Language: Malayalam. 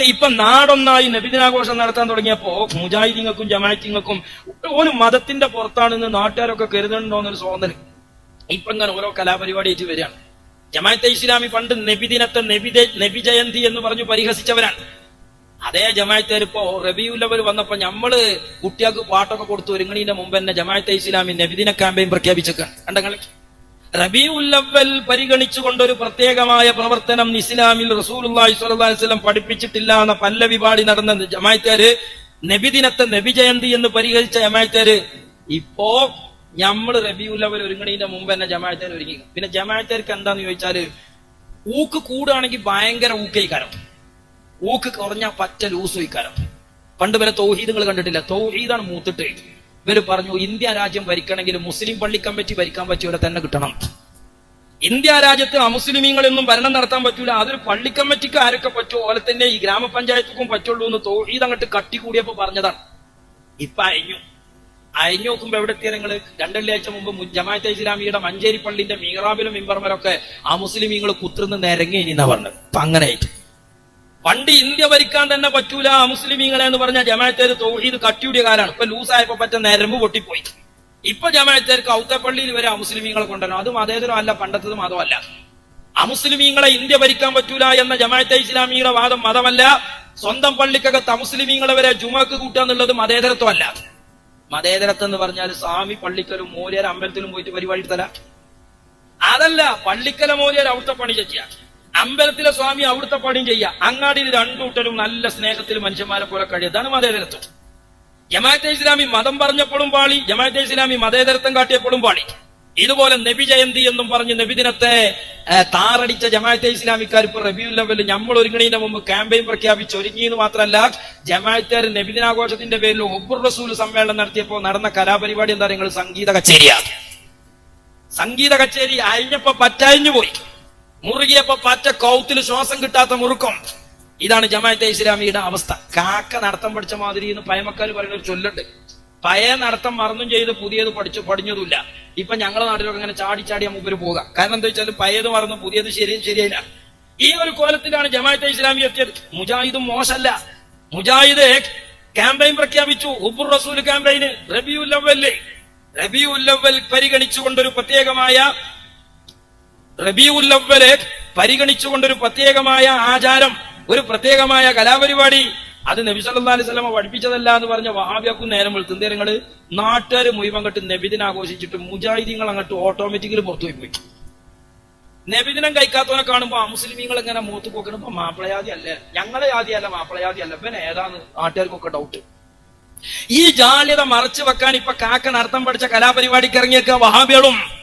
ഇപ്പൊ നാടൊന്നായി നബിദിനാഘോഷം നടത്താൻ തുടങ്ങിയപ്പോ മുജാഹിദിങ്ങൾക്കും ജമാഅത്തിങ്ങൾക്കും ഒരു മതത്തിന്റെ പുറത്താണെന്ന് നാട്ടുകാരൊക്കെ കരുതുന്നുണ്ടോ എന്നൊരു സ്വാതന്ത്ര്യം. ഇപ്പൊ ഇങ്ങനെ ഓരോ കലാപരിപാടി ആയിട്ട് വരികയാണ്. ജമാഅത്തെ ഇസ്ലാമി പണ്ട് നബിദിനത്തെ നബിദ നബി ജയന്തി എന്ന് പറഞ്ഞു പരിഹസിച്ചവരാണ്. അതേ ജമാഅത്തേർ ഇപ്പോ റബിയുല്ലവർ വന്നപ്പോ ഞമ്മൾ കുട്ടികൾക്ക് പാട്ടൊക്കെ കൊടുത്തു ഒരുങ്ങണീന്റെ മുമ്പ് തന്നെ ജമാഅത്തെ ഇസ്ലാമി നബിദിന ക്യാമ്പയിൻ പ്രഖ്യാപിച്ചേക്കാണ് കണ്ടങ്ങളെ ഉല്ലവൽ പരിഗണിച്ചുകൊണ്ട് ഒരു പ്രത്യേകമായ പ്രവർത്തനം ഇസ്ലാമിൽ അലൈഹി വസല്ലം പഠിപ്പിച്ചിട്ടില്ല എന്ന പല്ലവി പാടി നടന്ന നബി നബിദിനത്തെ നബി ജയന്തി എന്ന് പരിഹരിച്ച ജമാഅത്തേര് ഇപ്പോ ഞമ്മൾ ഉല്ലവൽ ഒരുങ്ങണീന്റെ മുമ്പ് തന്നെ ജമാഅത്തേർ ഒരുങ്ങി. പിന്നെ ജമാഅത്തേർക്ക് എന്താന്ന് ചോദിച്ചാൽ ഊക്ക് കൂടുകയാണെങ്കിൽ ഭയങ്കര ഊക്കൈക്കാരം. ഊക്ക് കുറഞ്ഞ പറ്റ ലൂസ് വയ്ക്കാരം പണ്ട് വരെ തൗഹീദ് കണ്ടിട്ടില്ല. തൗഹീദാണ് മൂത്തിട്ട് ഇവർ പറഞ്ഞു ഇന്ത്യ രാജ്യം ഭരിക്കണമെങ്കിൽ മുസ്ലിം പള്ളി കമ്മിറ്റി ഭരിക്കാൻ പറ്റൂല തന്നെ കിട്ടണം. ഇന്ത്യ രാജ്യത്ത് അമുസ്ലിമീങ്ങളൊന്നും ഭരണം നടത്താൻ പറ്റൂല. അതൊരു പള്ളി കമ്മിറ്റിക്ക് ആരൊക്കെ പറ്റുമോ അതുപോലെ തന്നെ ഈ ഗ്രാമപഞ്ചായത്തുക്കും പറ്റുള്ളൂ എന്ന് തൗഹീദ് അങ്ങോട്ട് കട്ടി കൂടിയപ്പോ പറഞ്ഞതാണ്. ഇപ്പൊ അയഞ്ഞു. അയഞ്ഞു നോക്കുമ്പോ എവിടെ എത്തിയ നിങ്ങൾ രണ്ടള്ളിയാഴ്ച മുമ്പ് ജമാഅത്തെ ഇസ്ലാമിയുടെ മഞ്ചേരി പള്ളിന്റെ മീറാബിലും മിമ്പർമലൊക്കെ ആ മുസ്ലിമീങ്ങൾ കുത്തുന്ന നിരങ്ങി എന്നാ പറഞ്ഞത്? അപ്പൊ അങ്ങനെ ആയിട്ട് പണ്ട് ഇന്ത്യ ഭരിക്കാൻ തന്നെ പറ്റൂല മുസ്ലിമീങ്ങളെ എന്ന് പറഞ്ഞ ജമാഅത്തേര് തൗഹീദ് കട്ടിയുടെ കാലാണ്. ഇപ്പൊ ലൂസായപ്പോ പറ്റ നരമ്പ് പൊട്ടിപ്പോയി. ഇപ്പൊ ജമാഅത്തേർക്ക് ഔത്തപ്പള്ളിയിൽ വരെ അമുസ്ലിമീങ്ങളെ കൊണ്ടുവരണം. അതും അതേതരം അല്ല പണ്ടത്തത് മതമല്ല. അമുസ്ലിമീങ്ങളെ ഇന്ത്യ ഭരിക്കാൻ പറ്റൂല എന്ന ജമാഅത്തെ ഇസ്ലാമിയുടെ വാദം മതമല്ല. സ്വന്തം പള്ളിക്കകത്ത് അമുസ്ലിമീങ്ങളെ വരെ ജുമാക്ക് കൂട്ടുക എന്നുള്ളത് മതേതരത്വമല്ല മതേതരത്വം എന്ന് പറഞ്ഞാൽ സ്വാമി പള്ളിക്കലും മൂലയർ അമ്പലത്തിലും പോയിട്ട് പരിപാടി എടുത്തല. അതല്ല പള്ളിക്കല മൂലയർ അവിടുത്തെ പണി ചെയ്യുക അമ്പലത്തിലെ സ്വാമി അവിടുത്തെ പണിയും ചെയ്യുക അങ്ങാടിയിൽ രണ്ടുകൂട്ടരും നല്ല സ്നേഹത്തിൽ മനുഷ്യന്മാരെ പോലെ കഴിയുക അതാണ് മതേതരത്വം. ജമാഅത്തെ ഇസ്ലാമി മതം പറഞ്ഞപ്പോഴും പാളി ജമാഅത്തെ ഇസ്ലാമി മതേതരത്വം കാട്ടിയപ്പോഴും പാളി. ഇതുപോലെ നബി ജയന്തി എന്നും പറഞ്ഞ് നബിദിനത്തെ ദിനത്തെ താറടിച്ച ജമാഅത്തെ ഇസ്ലാമിക്കാർ ഇപ്പൊ റബിയു ലെവലിൽ നമ്മൾ ഒരുങ്ങണീന്റെ മുമ്പ് ക്യാമ്പയിൻ പ്രഖ്യാപിച്ച് ഒരുങ്ങിയെന്ന് മാത്രമല്ല ജമാഅത്തേർ നബിദിനാഘോഷത്തിന്റെ പേരിൽ ഒബ്ബുർ റസൂൽ സമ്മേളനം നടത്തിയപ്പോൾ നടന്ന കലാപരിപാടി എന്താ നിങ്ങൾ? സംഗീത കച്ചേരിയാണ് സംഗീത കച്ചേരി അഴിഞ്ഞപ്പോ പറ്റഴിഞ്ഞു പോയി. മുറുകിയപ്പോ പറ്റ കൗത്തിൽ ശ്വാസം കിട്ടാത്ത മുറുക്കം. ഇതാണ് ജമാഅത്തെ ഇസ്ലാമിയുടെ അവസ്ഥ. കാക്ക നടത്തം പഠിച്ച മാതിരി എന്ന് പയമക്കാർ പറയുന്ന ഒരു ചൊല്ലുണ്ട്. പഴയ നടത്തം മറന്നും ചെയ്ത് പുതിയത് പഠിച്ചു പഠിഞ്ഞതുമില്ല. ഇപ്പൊ ഞങ്ങളുടെ നാട്ടിലൊക്കെ അങ്ങനെ ചാടി ചാടി മൂപ്പര് പോകാം. കാരണം എന്താ വെച്ചാൽ പഴയത് മറന്നു പുതിയത് ശരി ശരിയല്ല ഈ ഒരു കോലത്തിലാണ് ജമാഅത്തെ ഇസ്ലാമി എത്തിയത്. മുജാഹിദും മോശമല്ല. മുജാഹിദ് ക്യാമ്പയിൻ പ്രഖ്യാപിച്ചു. ഉബുർ റസൂൽ ക്യാമ്പയിന്. റബിയുൽ റബിയുല്ലവൽ റബിയുൽ ഒരു പ്രത്യേകമായ പരിഗണിച്ചുകൊണ്ട് പരിഗണിച്ചുകൊണ്ടൊരു പ്രത്യേകമായ ആചാരം ഒരു പ്രത്യേകമായ കലാപരിപാടി. അത് നബി സല്ലല്ലാഹു അലൈഹി വസല്ലമ പഠിപ്പിച്ചതല്ല എന്ന് പറഞ്ഞ വഹാബിയാക്കും നേരം വെളുത്തും നിങ്ങൾ നാട്ടുകാർ മുഴുവൻ കണ്ട് നബിദിനെ ആഘോഷിച്ചിട്ട് മുജാഹിദീങ്ങൾ അങ്ങോട്ട് ഓട്ടോമാറ്റിക്കലി പുറത്തു പോയി നബിദിനം കഴിക്കാത്തവനെ കാണുമ്പോ മുസ്ലിമീങ്ങൾ എങ്ങനെ മൂത്ത് പോക്കണപ്പോ മാപ്പിളയാതി അല്ല. ഞങ്ങളെ ജാതി അല്ല മാപ്പിളയാതി അല്ല. ഇവൻ ഏതാന്ന് നാട്ടുകാർക്കൊക്കെ ഡൗട്ട് ഈ ജാള്യത മറച്ചു വെക്കാൻ ഇപ്പൊ കാക്ക നടത്തം പഠിച്ച കലാപരിപാടിക്ക് ഇറങ്ങിയേക്ക വഹാബികളും.